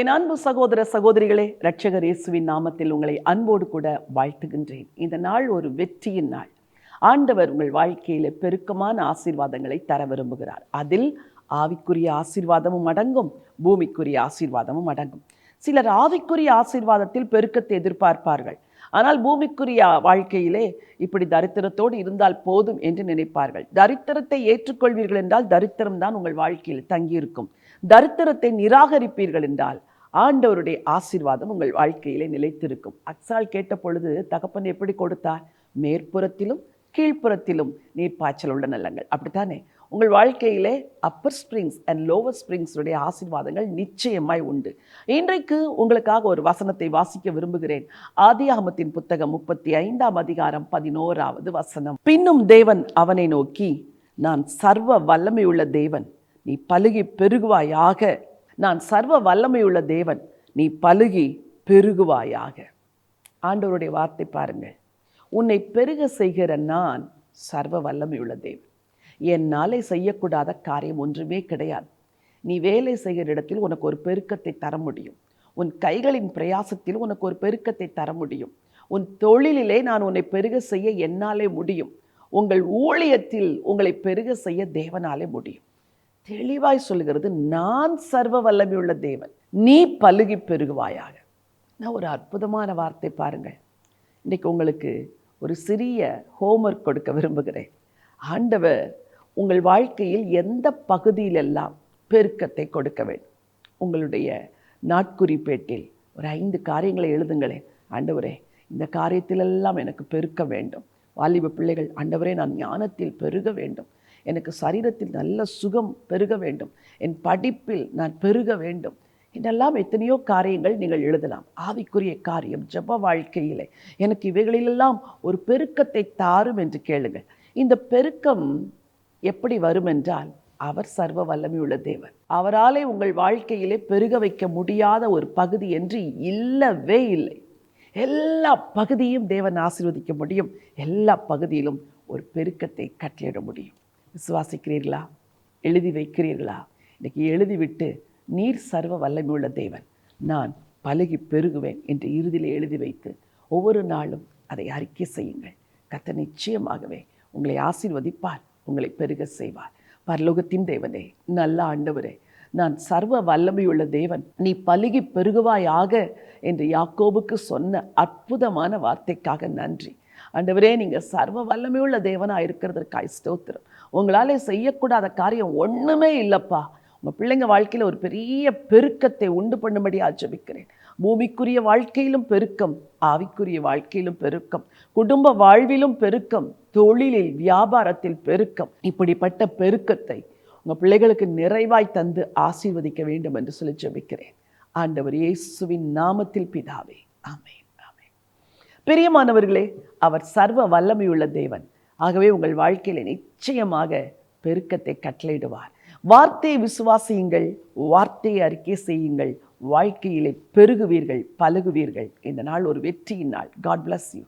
என் அன்பு சகோதர சகோதரிகளே ரட்சகர் இயேசுவின் நாமத்தில் உங்களை அன்போடு கூட வாழ்த்துகின்றேன். இந்த நாள் ஒரு வெற்றியின் நாள். ஆண்டவர் உங்கள் வாழ்க்கையில பெருக்கமான ஆசீர்வாதங்களை தர விரும்புகிறார். அதில் ஆவிக்குரிய ஆசீர்வாதமும் அடங்கும் பூமிக்குரிய ஆசீர்வாதமும் அடங்கும். சிலர் ஆவிக்குரிய ஆசீர்வாதத்தில் பெருக்கத்தை எதிர்பார்ப்பார்கள். ஆனால் பூமிக்குரிய வாழ்க்கையிலே இப்படி தரித்திரத்தோடு இருந்தால் போதும் என்று நினைப்பார்கள். தரித்திரத்தை ஏற்றுக்கொள்வீர்கள் என்றால் தரித்திரம்தான் உங்கள் வாழ்க்கையில் தங்கியிருக்கும். தரித்திரத்தை நிராகரிப்பீர்கள் என்றால் ஆண்டவருடைய ஆசீர்வாதம் உங்கள் வாழ்க்கையிலே நிலைத்திருக்கும். அக்சால் கேட்ட பொழுது தகப்பன் எப்படி கொடுத்தார்? மேற்புறத்திலும் கீழ்ப்புறத்திலும் நீர்ப்பாய்ச்சல் உள்ள நிலங்கள். அப்படித்தானே? உங்கள் வாழ்க்கையிலே அப்பர் ஸ்ப்ரிங்ஸ் அண்ட் லோவர் ஸ்ப்ரிங்ஸுடைய ஆசீர்வாதங்கள் நிச்சயமாய் உண்டு. இன்றைக்கு உங்களுக்காக ஒரு வசனத்தை வாசிக்க விரும்புகிறேன். ஆதியாகமத்தின் புத்தகம் முப்பத்தி ஐந்தாம் அதிகாரம் பதினோராவது வசனம். பின்னும் தேவன் அவனை நோக்கி நான் சர்வ வல்லமையுள்ள தேவன். நீ பழுகி பெருகுவாயாக. நான் சர்வ வல்லமையுள்ள தேவன். நீ பழுகி பெருகுவாயாக. ஆண்டவருடைய வார்த்தை பாருங்கள் உன்னை பெருக செய்கிற நான் சர்வ வல்லமையுள்ள தேவன். என்னாலே செய்யக்கூடாத காரியம் ஒன்றுமே கிடையாது. நீ வேலை செய்கிற இடத்தில் உனக்கு ஒரு பெருக்கத்தை தர முடியும். உன் கைகளின் பிரயாசத்தில் உனக்கு ஒரு பெருக்கத்தை தர முடியும். உன் தொழிலிலே நான் உன்னை பெருக செய்ய என்னாலே முடியும். உங்கள் ஊழியத்தில் உங்களை பெருக செய்ய தேவனாலே முடியும். தெளிவாய் சொல்லுகிறது நான் சர்வ வல்லமையுள்ள தேவன். நீ பலுகி பெருகுவாயாக. நான் ஒரு அற்புதமான வார்த்தை பாருங்கள். இன்றைக்கு உங்களுக்கு ஒரு சிறிய ஹோம்ஒர்க் கொடுக்க விரும்புகிறேன். ஆண்டவர் உங்கள் வாழ்க்கையில் எந்த பகுதியிலெல்லாம் பெருக்கத்தை கொடுக்க வேண்டும்? உங்களுடைய நாட்குறிப்பேட்டில் ஒரு ஐந்து காரியங்களை எழுதுங்களேன். ஆண்டவரே இந்த காரியத்திலெல்லாம் எனக்கு பெருக்க வேண்டும். வாலிப பிள்ளைகள் ஆண்டவரே நான் ஞானத்தில் பெருக வேண்டும். எனக்கு சரீரத்தில் நல்ல சுகம் பெருக வேண்டும். என் படிப்பில் நான் பெருக வேண்டும். இதெல்லாம் எத்தனையோ காரியங்கள் நீங்கள் எழுதலாம். ஆவிக்குரிய காரியம் ஜப வாழ்க்கையிலே. எனக்கு இவைகளிலெல்லாம் ஒரு பெருக்கத்தை தாரும் என்று கேளுங்கள். இந்த பெருக்கம் எப்படி வரும் என்றால் அவர் சர்வ வல்லமையுள்ள தேவன். அவராலே உங்கள் வாழ்க்கையிலே பெருக வைக்க முடியாத ஒரு பகுதி என்று இல்லவே இல்லை. எல்லா பகுதியும் தேவன் ஆசீர்வதிக்க முடியும். எல்லா பகுதியிலும் ஒரு பெருக்கத்தை கட்டளிட முடியும். விசுவாசிக்கிறீர்களா? எழுதி வைக்கிறீர்களா? இன்னைக்கு எழுதிவிட்டு நீர் சர்வ வல்லமையுள்ள தேவன். நான் பழகி பெருகுவேன் என்று இறுதியில் எழுதி வைத்து ஒவ்வொரு நாளும் அதை அறிக்கை செய்யுங்கள். கத்த நிச்சயமாகவே உங்களை ஆசீர்வதிப்பார் உங்களை பெருக செய்வார். பரலோகத்தின் தேவனே நல்ல ஆண்டவரே நான் சர்வ வல்லமையுள்ள தேவன். நீ பழுகி பெருகுவாயாக என்று யாக்கோபுக்கு சொன்ன அற்புதமான வார்த்தைக்காக நன்றி. ஆண்டவரே நீங்கள் சர்வ வல்லமையுள்ள தேவனாக இருக்கிறதற்காய் ஸ்தோத்திரம். உங்களால் செய்யக்கூடாத காரியம் ஒன்றுமே இல்லைப்பா. உங்கள் பிள்ளைங்க வாழ்க்கையில் ஒரு பெரிய பெருக்கத்தை உண்டு பண்ணும்படி ஆச்சபிக்கிறேன் பூமிக்குரிய வாழ்க்கையிலும் பெருக்கம் ஆவிக்குரிய வாழ்க்கையிலும் பெருக்கம் குடும்ப வாழ்விலும் பெருக்கம் தொழிலில் வியாபாரத்தில் பெருக்கம் இப்படிப்பட்ட பெருக்கத்தை உங்கள் பிள்ளைகளுக்கு நிறைவாய் தந்து ஆசீர்வதிக்க வேண்டும் என்று சொல்லி ஜெபிக்கிறேன். ஆண்டவர் இயேசுவின் நாமத்தில் பிதாவே ஆமேன். பிரியமானவர்களே அவர் சர்வ வல்லமையுள்ள தேவன். ஆகவே உங்கள் வாழ்க்கையில் நிச்சயமாக பெருக்கத்தை கட்டளையிடுவார். வார்த்தையை விசுவாசியுங்கள் வார்த்தையை அறிக்கை செய்யுங்கள் வாழ்க்கையிலே பெருகுவீர்கள் பழகுவீர்கள். இந்த நாள் ஒரு வெற்றியின் நாள். God bless you